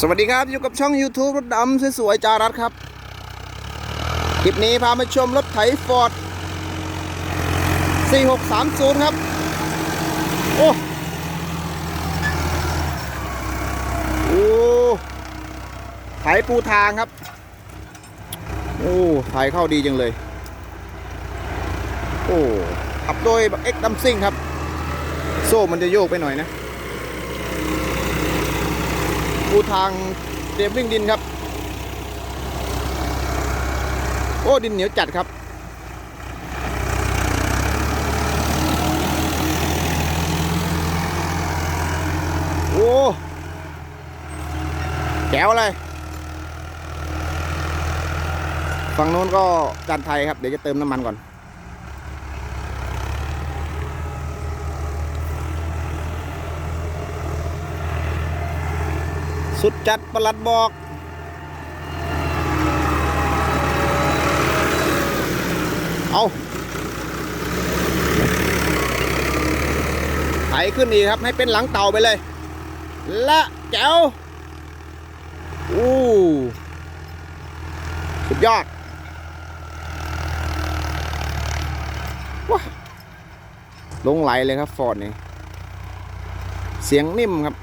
สวัสดีครับ อยู่กับช่อง YouTube รถดำสวยๆจารัสครับ คลิปนี้พามาชมรถไถฟอร์ด 4630 ครับ โอ้โอ้ไถปูทางครับ โอ้ไถเข้าดีจังเลย โอ้ขับโดยเอ็กดัมซิ่งครับ โซ่มันจะโยกไปหน่อยนะ ปูทางเตรียมวิ่งดินครับ โอ้ดินเหนียวจัดครับโอ้แจ๋วเลยฝั่งโน้นก็จานไทยครับ เดี๋ยวจะเติมน้ำมันก่อน สุดจัดประหลัดบอก เอาไถขึ้นอีกครับ ให้เป็นหลังเต่าไปเลย และแจ๋วอู้สุดยอดว้าลงไหลเลยครับฟอร์ดนี่ เสียงนิ่มครับ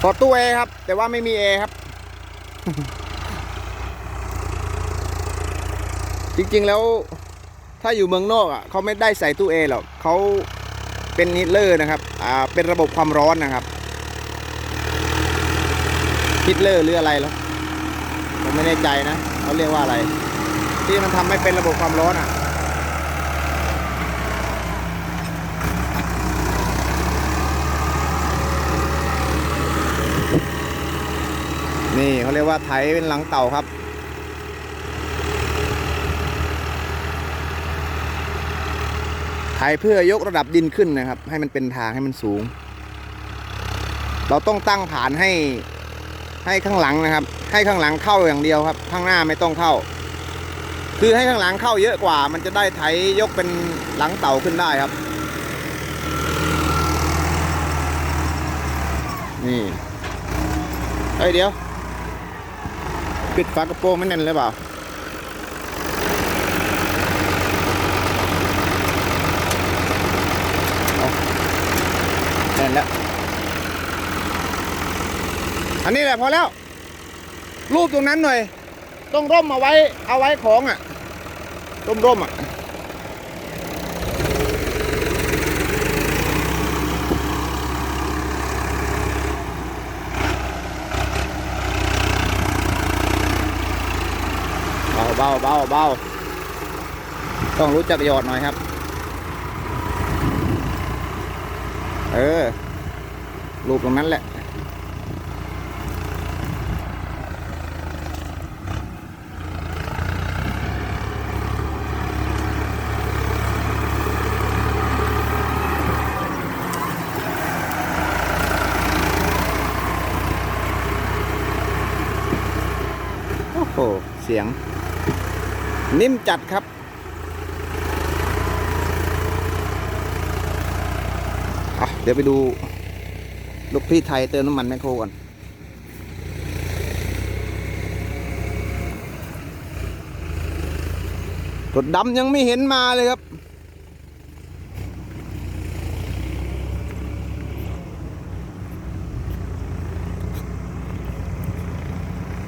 พอตู้เอครับ แต่ว่าไม่มีเอครับ จริงๆแล้ว ถ้าอยู่เมืองนอกอะเขาไม่ได้ใส่ตู้เอหรอกเขาเป็นฮีตเลอร์นะครับ อ่า เป็นระบบความร้อนนะครับฮีตเลอร์หรืออะไรหรอผมไม่แน่ใจนะเขาเรียกว่าอะไร ที่มันทำให้เป็นระบบความร้อนอะ นี่เขาเรียกว่าไถเป็นหลังเต่าครับ ไถเพื่อยกระดับดินขึ้นนะครับ ให้มันเป็นทางให้มันสูง เราต้องตั้งฐานให้ให้ข้างหลังนะครับ ให้ข้างหลังเข้าอย่างเดียวครับ ข้างหน้าไม่ต้องเข้า คือให้ข้างหลังเข้าเยอะกว่า มันจะได้ไถยกเป็นหลังเต่าขึ้นได้ครับ นี่เฮ้ยเดี๋ยว ปิดฝากระโปรงไม่แน่นเลยเปล่าแน่นแล้ว อันนี้แหละพอแล้ว รูปตรงนั้นหน่อย ต้องร่มเอาไว้ เอาไว้ของอะ ร่มร่มๆอะ เบาเบาต้องรู้จักหยอดหน่อยครับ เออรูปตรงนั้นแหละโอ้โหเสียง นิ่มจัดครับ เดี๋ยวไปดูลูกพี่ไทยเติมน้ำมันแมคโครก่อนรถดำยังไม่เห็นมาเลยครับ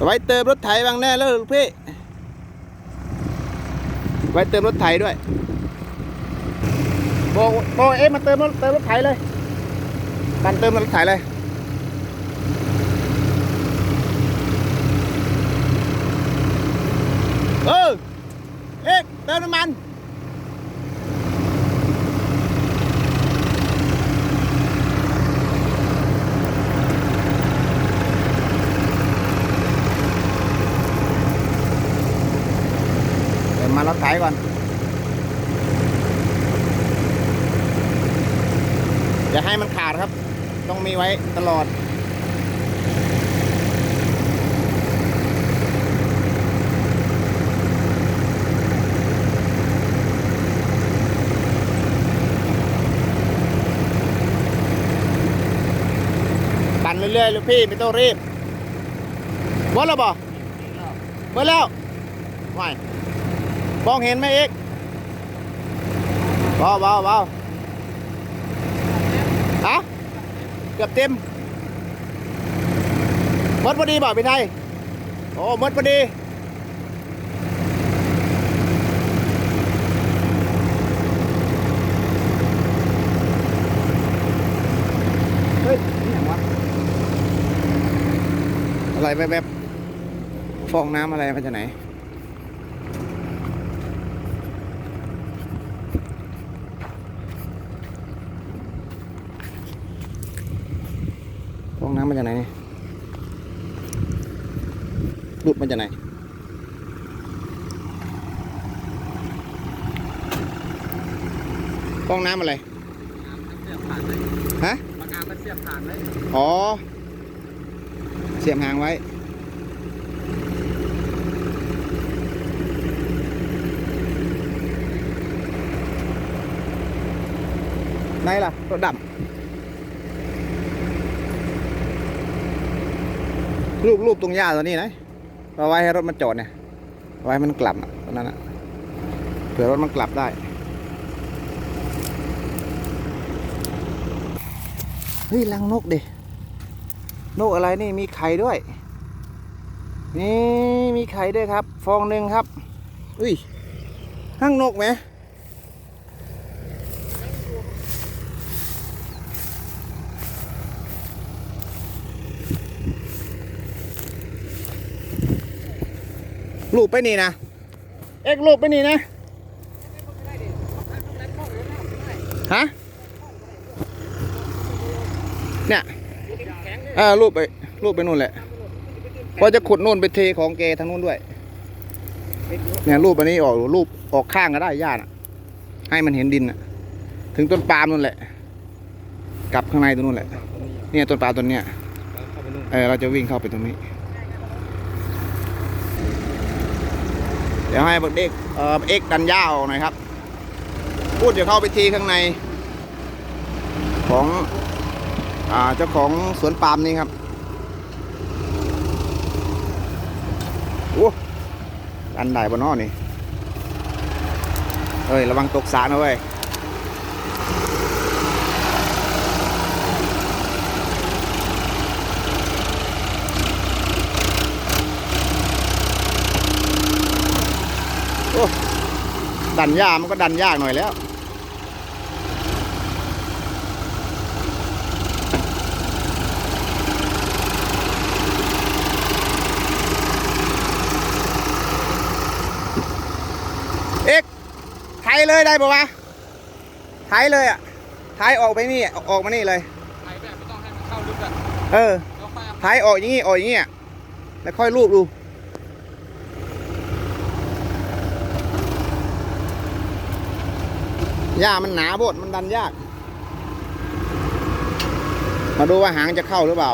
ไว้เติมรถไถบางแน่แล้วลูกพี่ ไว้เติมรถไถด้วยโบโบเอ๊ะมาเติมรถเติมรถไถเลยปันเติมรถไถเลยเออเอ๊ะเติมน้ำมันายก่อน อย่าให้มันขาดครับ ต้องมีไว้ตลอด ปั่นเรื่อยๆลูกพี่ไม่ต้องรีบเบิร์แล้วบ่เบิร์แล้วไม่ มองเห็นไหมเอกเบาเบาเบาฮะเกือบเต็มมดพอดีบ่พี่ไทยโอ้มดพอดีเฮ้ยนี่อย่างวะอะไรแวบๆฟองน้ำอะไรมาจากไหน องน้ำมาจากไหนนี่ลุดมาจากไหนกล้องน้ำอะไรฮะเสียบหางไว้อ๋อ เสียบหางไว้ này là nó อดำ รูปรูปตรงหญ้าตัวนี้นะเอาไว้ให้รถมันจอดเนี่ยไว้ให้มันกลับตรงนั้นอะเผื่อรถมันกลับได้เฮ้ยรังนกเด็นกอะไรนี่มีไข่ด้วย นี่มีไข่ด้วยครับ ฟองหนึ่งครับ อุ้ยห้างนกไหม ลูกไปนี่นะ เอ็กลูกไปนี่นะ ฮะ เนี่ยเอ่ารูปไปรูปไปนู่นแหละเพราะจะขุดนู่นไปเทของแกทางนู้นด้วย เนี่ยรูปอันนี้ออกรูปออกข้างก็ได้ญาติให้มันเห็นดินะถึงต้นปาล์มนู่นแหละ กลับข้างในตรงนู้นแหละ เนี่ยต้นปาล์มต้นเนี้ยเออเราจะวิ่งเข้าไปตรงนี้ เดี๋ยวให้เด็กเอ่อเอ็กดันย่าออกหน่อยครับ พูดจะเข้าไปทีข้างใน ของอ่าเจ้าของสวนปาล์มนี่ครับโอ้ดันได้บนนอนี่เอ้ย ระวังตกสระนะเว้ย โอ้ ดันยากมันก็ดันยากหน่อยแล้ว เอ็กไทยเลยได้ปะวะไทยเลยอะไทยออกไปนี่ออกมานี่เลยไปแบบไม่ต้องให้มันเข้าลึกอะเออแล้วค่อยเอาไทยออกอย่างงี้ออกอย่างงี้อะแล้วค่อยรูปดู หญ้ามันหนาโบดมันดันยาก มาดูว่าหางจะเข้าหรือเปล่า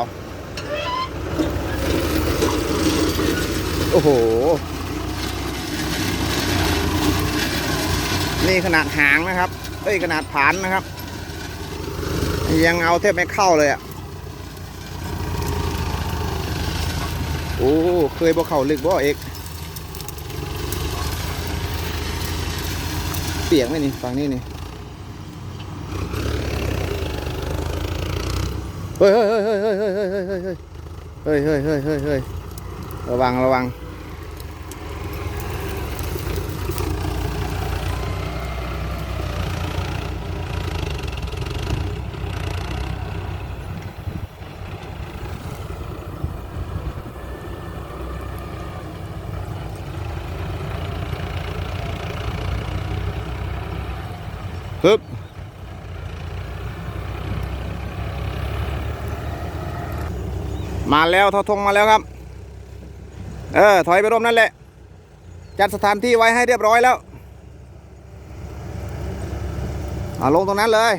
โอ้โห นี่ขนาดหางนะครับ เอ้ยขนาดผานนะครับ ยังเอาแทบไม่เข้าเลยอะ โอ้ เคยบ่เข้าลึกบ่เอกเปียกไหมนี่ฝั่งนี้นี่ เฮ้ยเฮ้ยเฮ้ยเฮ้ยเฮ้ยเฮ้ยเฮ้ยเฮ้ยระวังระวัง ปึ๊บ มาแล้วทอทงมาแล้วครับ เออ ถอยไปร่มนั่นแหละ จัดสถานที่ไว้ให้เรียบร้อยแล้วเอาลงตรงนั้นเลย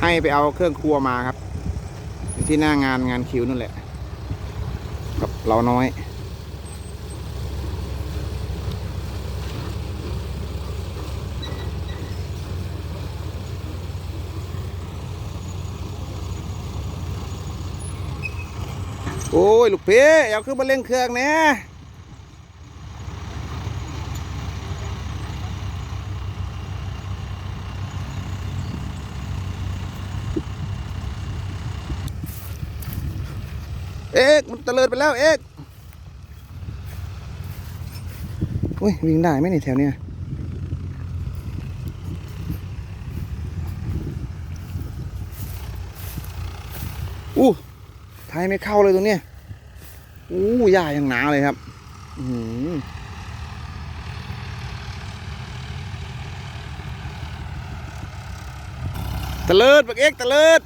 ให้ไปเอาเครื่องครัวมาครับ ที่หน้างานงานคิวนั่นแหละ กับเราน้อย โอ้ย ลูกเพี่อาขึ้นมาเล่นเครื่องเนี่ยเอ็กมันเตลิดไปแล้วเอ็กอุ้ย วิ่งได้ไหมนี่แถวเนี้ยอู้ ไทยไม่เข้าเลยตรงเนี้ยอู้หญ้ายังหนาเลยครับ อืตะเลิดบักเอ็กตะเลิด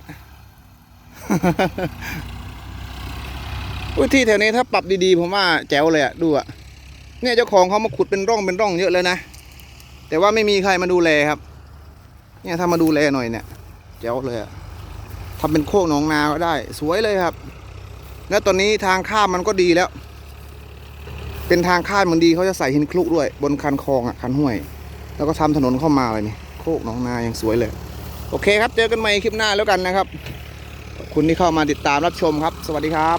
อุ้ยที่แถวนี้ถ้าปรับดีๆผมว่าแจ๋วเลยอะดูอะเนี่ยเจ้าของเขามาขุดเป็นร่องเป็นร่องเยอะเลยนะ แต่ว่าไม่มีใครมาดูแลครับ เนี่ยถ้ามาดูแลหน่อยเนี่ยแจ๋วเลยอะทำเป็นโคกหนองนาก็ได้ สวยเลยครับ แล้วตอนนี้ทางข้ามมันก็ดีแล้ว เป็นทางข้ามมันดีเขาจะใส่หินคลุด้วย บนคันคลองอะคันห้วย แล้วก็ทำถนนเข้ามาเลยนี่โคกหนองนายังสวยเลย โอเคครับ เจอกันใหม่คลิปหน้าแล้วกันนะครับขอบคุณที่เข้ามาติดตามรับชมครับ สวัสดีครับ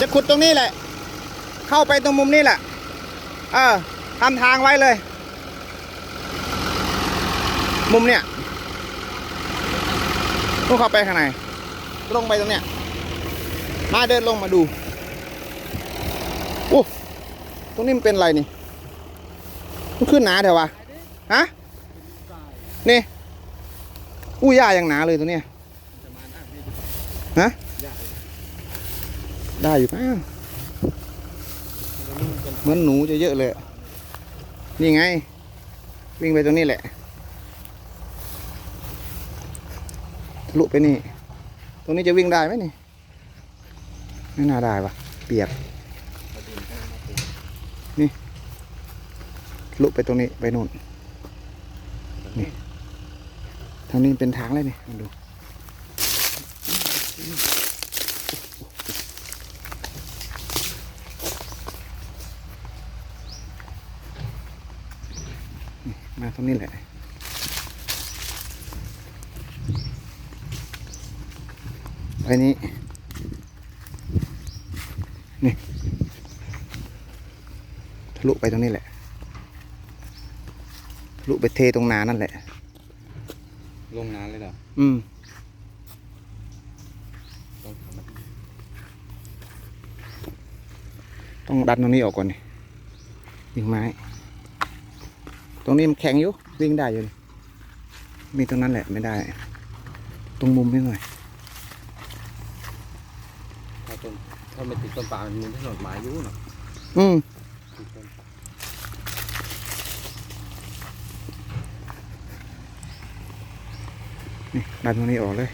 จะขุดตรงนี้แหละ เข้าไปตรงมุมนี้แหละ เออทำทางไว้เลย มุมเนี่ยต้องเข้าไปข้างในลงไปตรงเนี้ย มาเดินลงมาดูโอ้ตรงนี้มันเป็นอะไรนี่มันขึ้นหนาเถอะวะ ฮะ นี่อู้หญ้ายังหนาเลยตัวเนี้ยฮะ ได้อยู่ป่ะ มือนหนูจะเยอะเลย นี่ไง วิ่งไปตรงนี้แหละทะลุไปนี่ ตรงนี้จะวิ่งได้ไหมนี่ ไม่น่าได้ปะเปียก นี่ลุไปตรงนี้ไปนู่น นี่ทางนี้เป็นทางเลยนี่มาดู มาต รงนี้แหละไปนี้ นี่ ทะลุไปตรงนี้แหละ ทะลุไปเทตรงนานั่นแหละ ลงนานเลยเหรอ อืมต้องทำแบบต้องดันตรงนี้ออกก่อนนี่ยิงไม้ต รงนี้มันแข็งอยู่วิ่งได้อยู่นี่มีตรงนั้นแหละไม่ได้ ตรงมุมนิดหน่อยถ้าต้นถ้าไม่ติดต้นปาล์มมันมีถนนไม้อยู่เนาะอืมติดต้นปาล์มนี่ดันตรงนี้ออกเลย